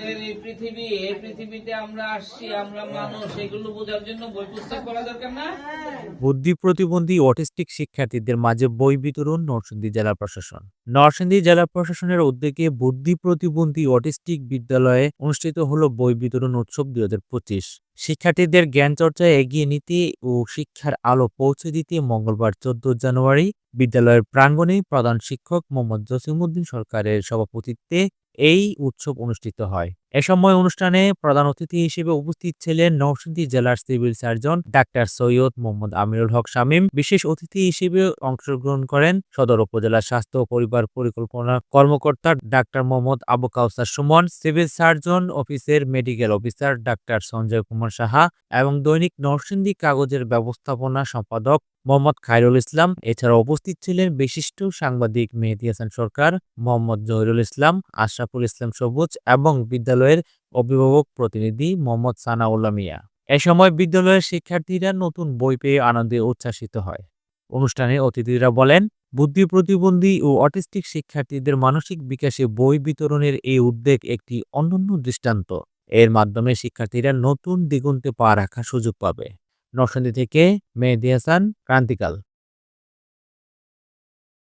আমাদের এই পৃথিবী, এই পৃথিবীতে আমরা আসছি, আমরা মানুষ, এগুলো বোঝার জন্য বই পুস্তক পড়া দরকার না? বুদ্ধি প্রতিবন্ধী অটিস্টিক শিক্ষার্থীদের মাঝে বই বিতরণ নরসিংদী জেলা প্রশাসন। নরসিংদী জেলা প্রশাসনের উদ্যোগে বুদ্ধি প্রতিবন্ধী অটিস্টিক বিদ্যালয়ে অনুষ্ঠিত হলো বই বিতরণ উৎসব দুই হাজার পঁচিশ। শিক্ষার্থীদের জ্ঞান চর্চায় এগিয়ে নিতে ও শিক্ষার আলো পৌঁছে দিতে মঙ্গলবার চোদ্দ জানুয়ারি বিদ্যালয়ের প্রাঙ্গণে প্রধান শিক্ষক মোহাম্মদ জসিমউদ্দিন সরকারের সভাপতিত্বে এই উৎসব অনুষ্ঠিত হয়। এ সময় অনুষ্ঠানে প্রধান অতিথি হিসেবে উপস্থিত ছিলেন নরসিংদী জেলার civil surgeon doctor Syed Mohammad Amirul Haque Shamim. বিশেষ অতিথি হিসেবে অংশগ্রহণ করেন সদর উপজেলা স্বাস্থ্য পরিবার পরিকল্পনা কর্মকর্তা doctor Mohammad Abu Kawsar Sumon, civil surgeon অফিসের medical officer doctor Sanjay Kumar Saha এবং দৈনিক নরসিংদী কাগজের ব্যবস্থাপনা সম্পাদক মোহাম্মদ খায়রুল ইসলাম। এছাড়া উপস্থিত ছিলেন বিশিষ্ট সাংবাদিক মেহেদি হাসান সরকার, মোহাম্মদ জহিরুল ইসলাম, আশরাফুল ইসলাম সবুজ এবং বিদ্যালয়ের অভিভাবক প্রতিনিধি মোহাম্মদ সানাউল্লাহ মিয়া। এ সময় বিদ্যালয়ের শিক্ষার্থীরা নতুন বই পেয়ে আনন্দে উচ্ছ্বাসিত হয়। অনুষ্ঠানে অতিথিরা বলেন, বুদ্ধি প্রতিবন্ধী ও অটিস্টিক শিক্ষার্থীদের মানসিক বিকাশে বই বিতরণের এই উদ্যোগ একটি অনন্য দৃষ্টান্ত। এর মাধ্যমে শিক্ষার্থীরা নতুন দিগন্তে পা রাখার সুযোগ পাবে। নরসিংদী থেকে মেহেদি হাসান, ক্রান্তিকাল।